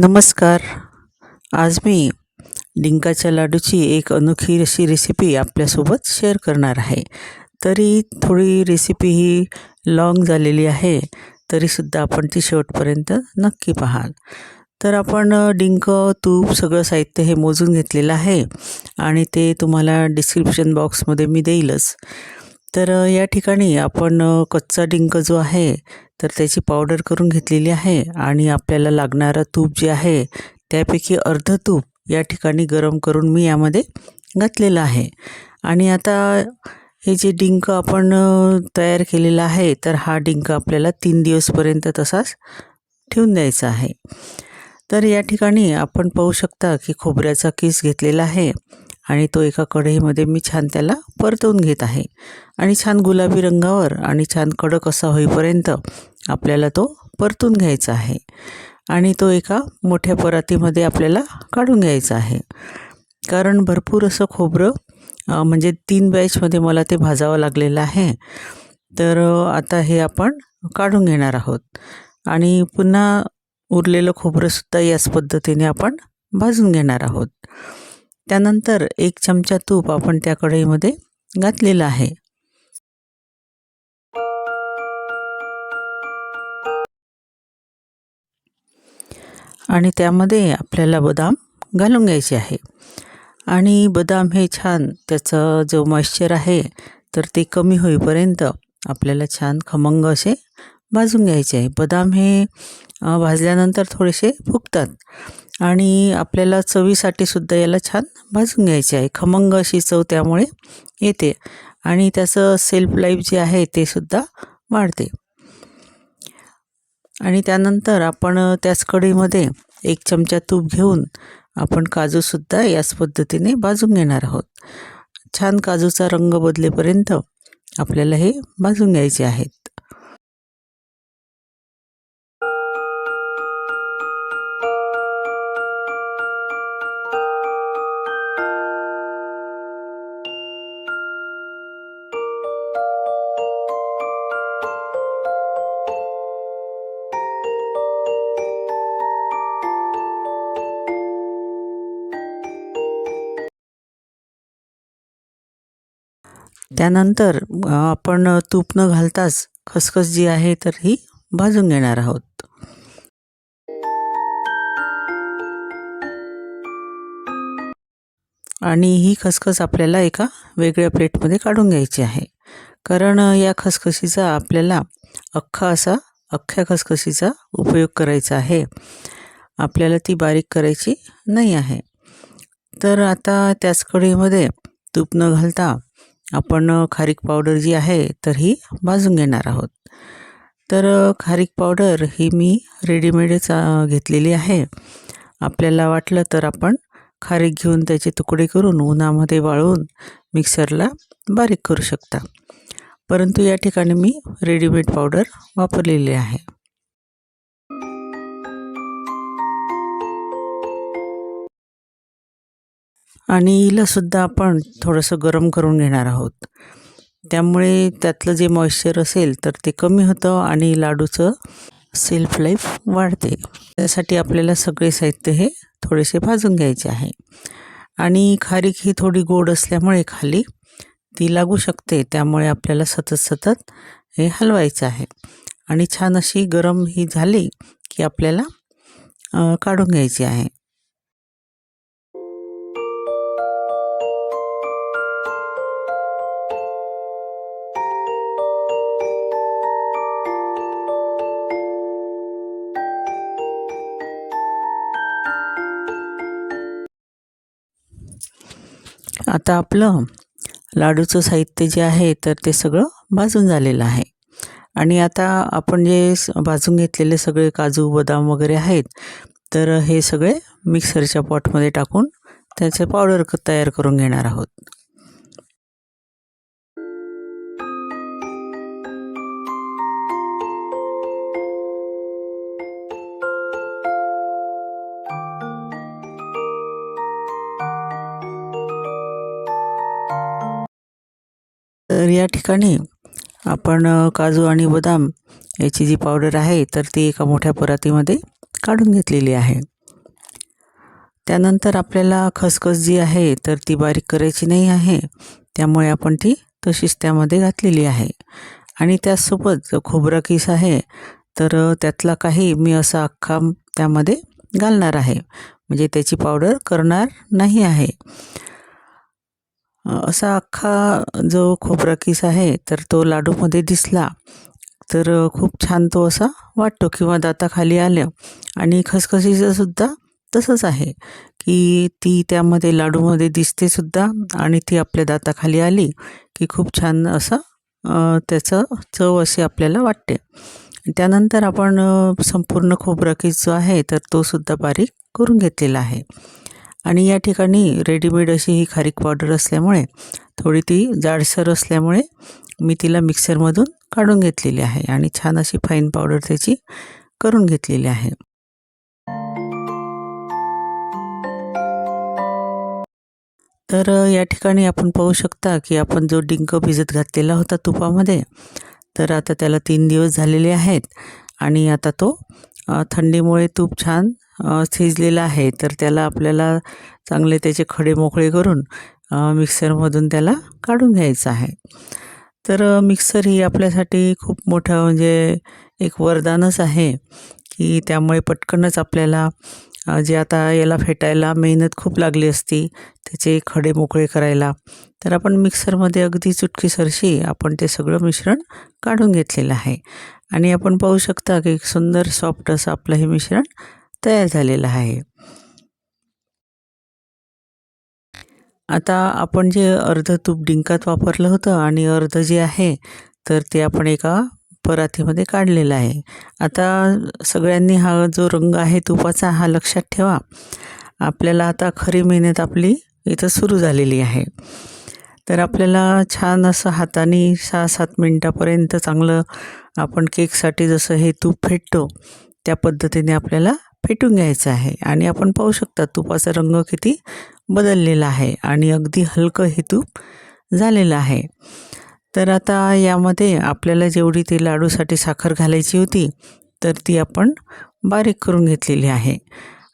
नमस्कार. आज मी डिंकाच्या लाडूची एक अनोखी अशी रेसिपी आपल्यासोबत शेअर करणार आहे. तरी थोडी रेसिपी ही लाँग झालेली आहे तरीसुद्धा आपण ती शेवटपर्यंत नक्की पाहाल. तर आपण डिंक तूप सगळं साहित्य हे मोजून घेतलेलं आहे आणि ते तुम्हाला डिस्क्रिप्शन बॉक्समध्ये मी देईलच. तर या ठिकाणी आपण कच्चा डिंक जो आहे तर त्याची पावडर करून घेतलेली आहे आणि आपल्याला लागणारं तूप जे आहे त्यापैकी अर्ध तूप या ठिकाणी गरम करून मी यामध्ये घातलेलं आहे. आणि आता हे जे डिंक आपण तयार केलेला आहे तर हा डिंक आपल्याला तीन दिवसपर्यंत तसाच ठेवून द्यायचा आहे. तर या ठिकाणी आपण पाहू शकता की खोबऱ्याचा किस घेतलेला आहे. आणि तो एका कढईमध्ये मी छान त्याला परतवून घेत आहे. आणि छान गुलाबी रंगावर आणि छान कडक असा होईपर्यंत आपल्याला तो परतून घ्यायचा आहे. आणि तो एका मोठ्या परातीमध्ये आपल्याला काढून घ्यायचा आहे. कारण भरपूर असं खोबरं म्हणजे तीन बॅचमध्ये मला ते भाजावं लागलेलं आहे. तर आता हे आपण काढून घेणार आहोत. आणि पुन्हा उरलेलं खोबरंसुद्धा याच पद्धतीने आपण भाजून घेणार आहोत. त्यानंतर एक चमचा तूप आपण त्या कढईमध्ये घातलेलं आहे. आणि त्यामध्ये आपल्याला बदाम घालून घ्यायचे आहे. आणि बदाम हे छान त्याचं जो मॉइश्चर आहे तर ते कमी होईपर्यंत आपल्याला छान खमंग असे भाजून घ्यायचे आहे. बदाम हे भाजल्यानंतर थोडेसे फुगतात. आणि आपल्याला चवीसाठी सुद्धा याला छान भाजून घ्यायचे आहे. खमंग अशी चव त्यामुळे येते आणि त्याचं सेल्फ लाईफ जे आहे ते सुद्धा वाढते. आणि त्यानंतर आपण त्याच कढीमध्ये एक चमचा तूप घेऊन आपण काजूसुद्धा याच पद्धतीने भाजून घेणार आहोत. छान काजूचा रंग बदलेपर्यंत आपल्याला हे भाजून घ्यायचे आहेत. त्यानंतर आपण तूप न घालताच खसखस जी आहे तर ही भाजून घेणार आहोत. आणि ही खसखस आपल्याला एका वेगळ्या प्लेटमध्ये काढून घ्यायची आहे. कारण या खसखशीचा आपल्याला अख्खा असा अख्ख्या खसखशीचा उपयोग करायचा आहे. आपल्याला ती बारीक करायची नाही आहे. तर आता त्याच कढीमध्ये तूप न घालता आपण खारीक पावडर जी आहे तर ही भाजून घेणार आहोत. तर खारीक पावडर ही मी रेडीमेडच घेतलेली आहे. आपल्याला वाटलं तर आपण खारीक घेऊन त्याचे तुकडे करून उन्हामध्ये वाळवून मिक्सरला बारीक करू शकता. परंतु या ठिकाणी मी रेडीमेड पावडर वापरलेली आहे. आणि हिलासुद्धा आपण थोडंसं गरम करून घेणार आहोत. त्यामुळे त्यातलं जे मॉइश्चर असेल तर ते कमी होतं आणि लाडूचं सेल्फ लाईफ वाढते. त्यासाठी आपल्याला सगळे साहित्य हे थोडेसे भाजून घ्यायचे आहे. आणि खारीक ही थोडी गोड असल्यामुळे खाली ती लागू शकते त्यामुळे आपल्याला सतत सतत हे हलवायचं आहे. आणि छान अशी गरम ही झाली की आपल्याला काढून घ्यायची आहे. आता आपलं लाडूचं साहित्य जे आहे तर ते सगळं भाजून झालेलं आहे. आणि आता आपण जे भाजून घेतलेले सगळे काजू बदाम वगैरे आहेत तर हे सगळे मिक्सरच्या पॉटमध्ये टाकून त्याचे पावडर क- तयार करून घेणार आहोत. तर या ठिकाणी आपण काजू आणि बदाम याची जी पावडर आहे तर ती एका मोठ्या परातीमध्ये काढून घेतलेली आहे. त्यानंतर आपल्याला खसखस जी आहे तर ती बारीक करायची नाही आहे. त्यामुळे आपण ती तशीच त्यामध्ये घातलेली आहे. आणि त्याचसोबत जो खोबरा किस आहे तर त्यातला काही मी असा अख्खा त्यामध्ये घालणार आहे. म्हणजे त्याची पावडर करणार नाही आहे. असा अख्खा जो खोबरा किस आहे तर तो लाडूमध्ये दिसला तर खूप छान तो असा वाटतो किंवा दाताखाली आलं आणि खसखशीचं सुद्धा तसंच आहे की ती त्यामध्ये लाडूमध्ये दिसते सुद्धा आणि ती आपल्या दाताखाली आली की खूप छान असं त्याचं चव अशी आपल्याला वाटते. त्यानंतर आपण संपूर्ण खोबराकीस जो आहे तर तो सुद्धा बारीक करून घेतलेला आहे. आणि या ठिकाणी रेडीमेड अशी ही खारीक पावडर असल्यामुळे थोडी ती जाडसर असल्यामुळे मी तिला मिक्सरमधून काढून घेतलेली आहे आणि छान अशी फाईन पावडर त्याची करून घेतलेली आहे. तर या ठिकाणी आपण पाहू शकता की आपण जो डिंक भिजत घातलेला होता तुपामध्ये तर आता त्याला तीन दिवस झालेले आहेत आणि आता तो थंडीमुळे तूप छान शिजलेलं आहे. तर त्याला आपल्याला चांगले त्याचे खडे मोकळे करून मिक्सरमधून त्याला काढून घ्यायचं आहे. तर मिक्सर ही आपल्यासाठी खूप मोठं म्हणजे एक वरदानच आहे की त्यामुळे पटकनच आपल्याला जे आता याला फेटायला मेहनत खूप लागली असती त्याचे खडे मोकळे करायला. तर आपण मिक्सरमध्ये अगदी चुटकीसरशी आपण ते सगळं मिश्रण काढून घेतलेलं आहे. आणि आपण पाहू शकता की एक सुंदर सॉफ्ट असं आपलं हे मिश्रण तयार झालेलं आहे. आता आपण जे अर्ध तूप डिंकात वापरलं होतं आणि अर्ध जे आहे तर ते आपण एका परातीमध्ये काढलेला आहे. आता सगळ्यांनी हा जो रंग आहे तुपाचा हा लक्षात ठेवा. आपल्याला आता खरी मेहनत आपली इथं सुरू झालेली आहे. तर आपल्याला छान असं हाताने सहा सात मिनटापर्यंत चांगलं आपण केकसाठी जसं हे तूप फेटतो त्या पद्धतीने आपल्याला फेटून घ्यायचं आहे. आणि आपण पाहू शकता तुपाचा रंग किती बदललेला आहे. आणि अगदी हलकं हे तूप झालेलं आहे. तर आता यामध्ये आपल्याला जेवढी ती लाडूसाठी साखर घालायची होती तर ती आपण बारीक करून घेतलेली आहे.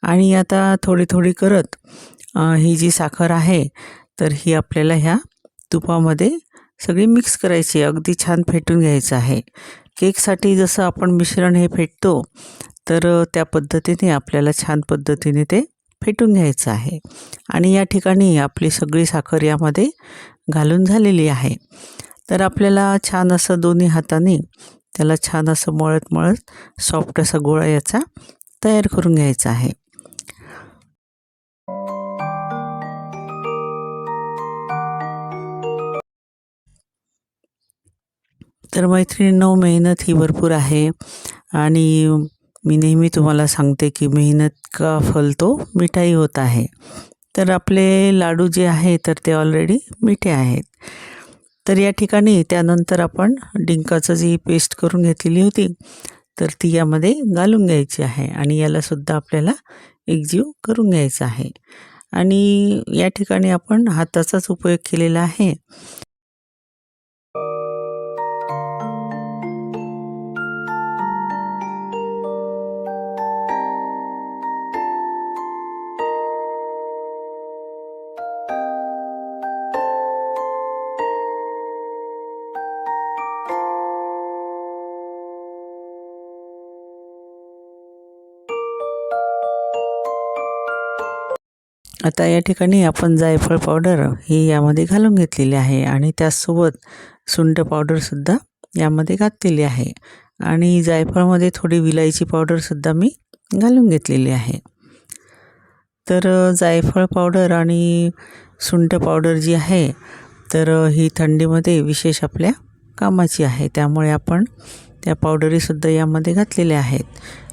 आणि आता थोडी थोडी करत ही जी साखर आहे तर ही आपल्याला ह्या तुपामध्ये सगळी मिक्स करायची अगदी छान फेटून घ्यायचं आहे. केकसाठी जसं आपण मिश्रण हे फेटतो तर त्या पद्धतीने आपल्याला छान पद्धतीने ते फेटून घ्यायचं आहे. आणि या ठिकाणी आपली सगळी साखर यामध्ये घालून झालेली आहे. तर आपल्याला छान असं दोन्ही हाताने त्याला छान असं मळत मळत सॉफ्ट असा गोळा याचा तयार करून घ्यायचा आहे. तर मैत्रिणींनो मेहनत ही भरपूर आहे आणि मी नेहमी तुम्हाला सांगते की मेहनत का फल तो मिठाई होत आहे. तर आपले लाडू जे आहे तर ते ऑलरेडी मिठे आहेत. तर या ठिकाणी त्यानंतर आपण डिंकाचं जी पेस्ट करून घेतलेली होती तर ती यामध्ये घालून घ्यायची आहे आणि यालासुद्धा आपल्याला एकजीव करून घ्यायचा आहे. आणि या ठिकाणी आपण हाताचाच उपयोग केलेला आहे. आता या ठिकाणी आपण जायफळ पावडर ही यामध्ये घालून घेतलेली आहे आणि त्याचसोबत सुंठ पावडरसुद्धा यामध्ये घातलेली आहे. आणि जायफळमध्ये थोडी विलायची पावडरसुद्धा मी घालून घेतलेली आहे. तर जायफळ पावडर आणि सुंठ पावडर जी आहे तर ही थंडीमध्ये विशेष आपल्या कामाची आहे. त्यामुळे आपण त्या पावडरीसुद्धा यामध्ये घातलेल्या आहेत.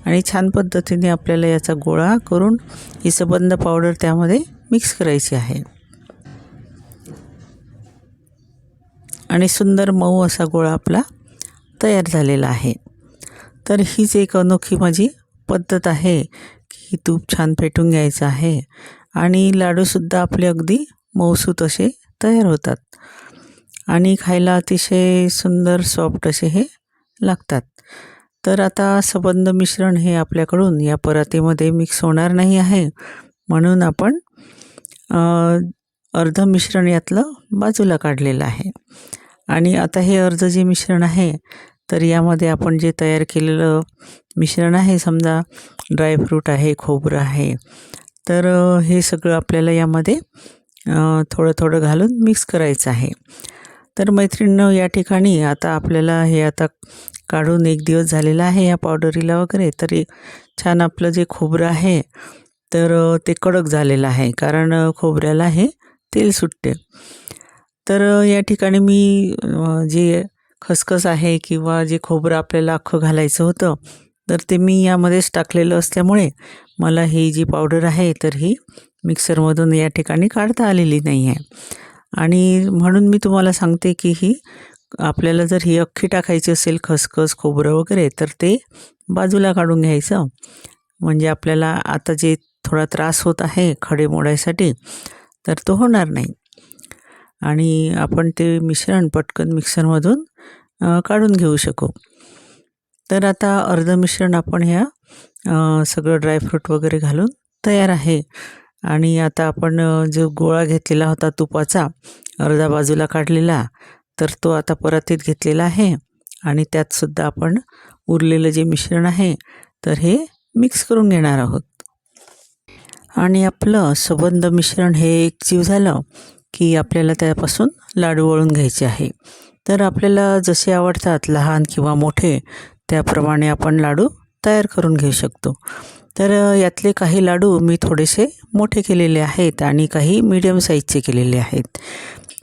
आणि छान पद्धतीने आपल्याला याचा गोळा करून ही सबंध पावडर त्यामध्ये मिक्स करायची आहे. आणि सुंदर मऊ असा गोळा आपला तयार झालेला आहे. तर हीच एक अनोखी माझी पद्धत आहे की तूप छान पेटून घ्यायचं आहे. आणि लाडूसुद्धा आपले अगदी मऊसूत असे तयार होतात. आणि खायला अतिशय सुंदर सॉफ्ट असे हे लागतात. तर आता सबंध मिश्रण हे आपल्याकडून या परातीमध्ये मिक्स होणार नाही आहे. म्हणून आपण अर्ध मिश्रण यातलं बाजूला काढलेलं आहे. आणि आता हे अर्ध जे मिश्रण आहे तर यामध्ये आपण जे तयार केलेलं मिश्रण आहे समजा ड्रायफ्रूट आहे खोबरं आहे तर हे सगळं आपल्याला यामध्ये थोडं थोडं घालून मिक्स करायचं आहे. तर मैत्रिणीनं या ठिकाणी आता आपल्याला हे आता काढून एक दिवस झालेला आहे या पावडरीला वगैरे. तरी छान आपलं जे खोबरं आहे तर ते कडक झालेलं आहे. कारण खोबऱ्याला हे तेल सुटते. तर या ठिकाणी मी जे खसखस आहे किंवा जे खोबरं आपल्याला अख्खं घालायचं होतं तर ते मी यामध्येच टाकलेलं असल्यामुळे मला ही जी पावडर आहे तर ही मिक्सरमधून या ठिकाणी काढता आलेली नाही आहे. आणि म्हणून मी तुम्हाला सांगते की ही आपल्याला जर ही अख्खी टाकायची असेल खसखस खोबरं वगैरे तर ते बाजूला काढून घ्यायचं. म्हणजे आपल्याला आता जे थोडा त्रास होत आहे खडे मोडायसाठी तर तो होणार नाही. आणि आपण ते मिश्रण पटकन मिक्सरमधून काढून घेऊ शकू. तर आता अर्ध मिश्रण आपण ह्या सगळं ड्रायफ्रूट वगैरे घालून तयार आहे. आणि आता आपण जो गोळा घेतलेला होता तुपाचा अर्धा बाजूला काढलेला तर तो आता परतीत घेतलेला आहे. आणि त्यातसुद्धा आपण उरलेलं जे मिश्रण आहे तर हे मिक्स करून घेणार आहोत. आणि आपलं सबंध मिश्रण हे एकजीव झालं की आपल्याला त्यापासून लाडू वळून घ्यायचे आहे. तर आपल्याला जसे आवडतात लहान किंवा मोठे त्याप्रमाणे आपण लाडू तयार करून घेऊ शकतो. तर यातले काही लाडू मी थोडेसे मोठे केलेले आहेत आणि काही मीडियम साईजचे केलेले आहेत.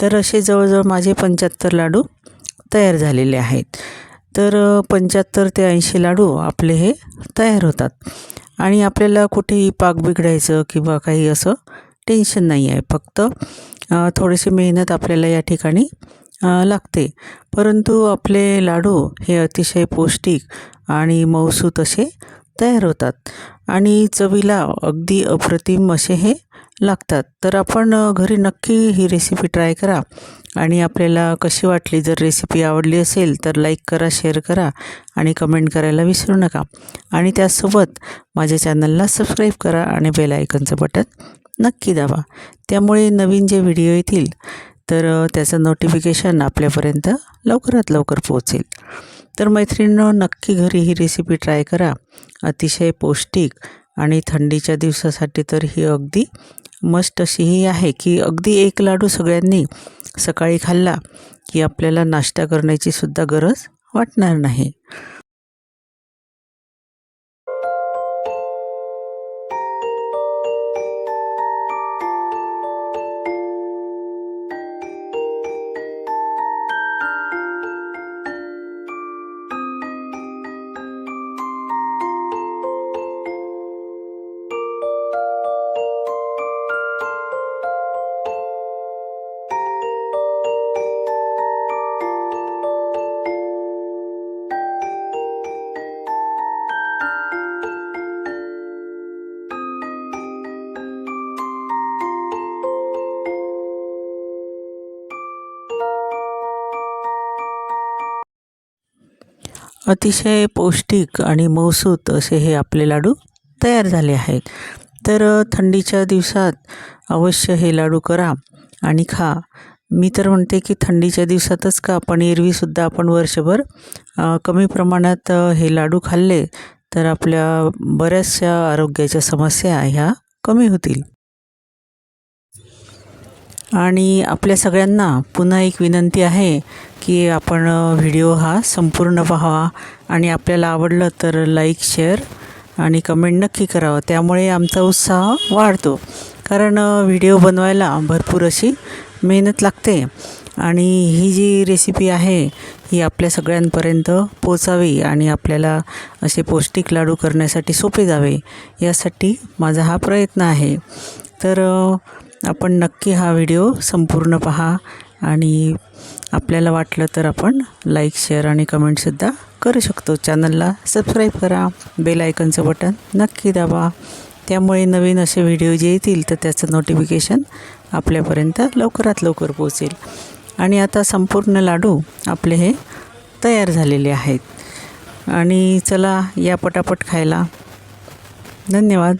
तर असे जवळजवळ माझे पंच्याहत्तर लाडू तयार झालेले आहेत. तर पंच्याहत्तर ते ऐंशी लाडू आपले हे तयार होतात. आणि आपल्याला कुठेही पाक बिघडायचं किंवा काही असं टेन्शन नाही आहे. फक्त थोडीशी मेहनत आपल्याला या ठिकाणी लागते. परंतु आपले लाडू हे अतिशय पौष्टिक आणि मौसूत असे तयार होतात. आणि चवीला अगदी अप्रतिम असे हे लागतात. तर आपण घरी नक्की ही रेसिपी ट्राय करा. आणि आपल्याला कशी वाटली जर रेसिपी आवडली असेल तर लाईक करा शेअर करा आणि कमेंट करायला विसरू नका. आणि त्यासोबत माझ्या चॅनलला सबस्क्राईब करा आणि बेल आयकनचं बटन नक्की दाबा. त्यामुळे नवीन जे व्हिडिओ येतील तर त्याचं नोटिफिकेशन आपल्यापर्यंत लवकरात लवकर पोहोचेल. तर मैत्रिणींनो नक्की घरी ही रेसिपी ट्राय करा. अतिशय पौष्टिक आणि थंडीच्या दिवसासाठी तर ही अगदी मस्त अशी ही आहे की अगदी एक लाडू सगळ्यांनी सकाळी खाल्ला की आपल्याला नाश्ता करण्याची सुद्धा गरज वाटणार नाही. अतिशय पौष्टिक आणि मऊसूत असे हे आपले लाडू तयार झाले आहेत. तर थंडीच्या दिवसात अवश्य हे लाडू करा आणि खा. मी तर म्हणते की थंडीच्या दिवसातच का? पण एरवीसुद्धा आपण वर्षभर कमी प्रमाणात हे लाडू खाल्ले तर आपल्या बऱ्याचशा आरोग्याच्या समस्या ह्या कमी होतील. आणि आपल्या सगळ्यांना पुन्हा एक विनंती आहे की आपण व्हिडिओ हा संपूर्ण पाहावा आणि आपल्याला आवडलं तर लाईक शेअर आणि कमेंट नक्की करावं. त्यामुळे आमचा उत्साह वाढतो. कारण व्हिडिओ बनवायला भरपूर अशी मेहनत लागते आणि ही जी रेसिपी आहे ही आपल्या सगळ्यांपर्यंत पोचावी आणि आपल्याला असे पौष्टिक लाडू करण्यासाठी सोपे जावे यासाठी माझा हा प्रयत्न आहे. तर आपण नक्की हा व्हिडिओ संपूर्ण पहा आणि आपल्याला वाटलं तर आपण लाईक शेअर आणि कमेंटसुद्धा करू शकतो. चॅनलला सबस्क्राईब करा. बेल आयकनचं बटन नक्की दाबा. त्यामुळे नवीन असे व्हिडिओ जे येतील तर त्याचं नोटिफिकेशन आपल्यापर्यंत लवकरात लवकर पोहोचेल. आणि आता संपूर्ण लाडू आपले हे तयार झालेले आहेत. आणि चला या पटापट खायला. धन्यवाद.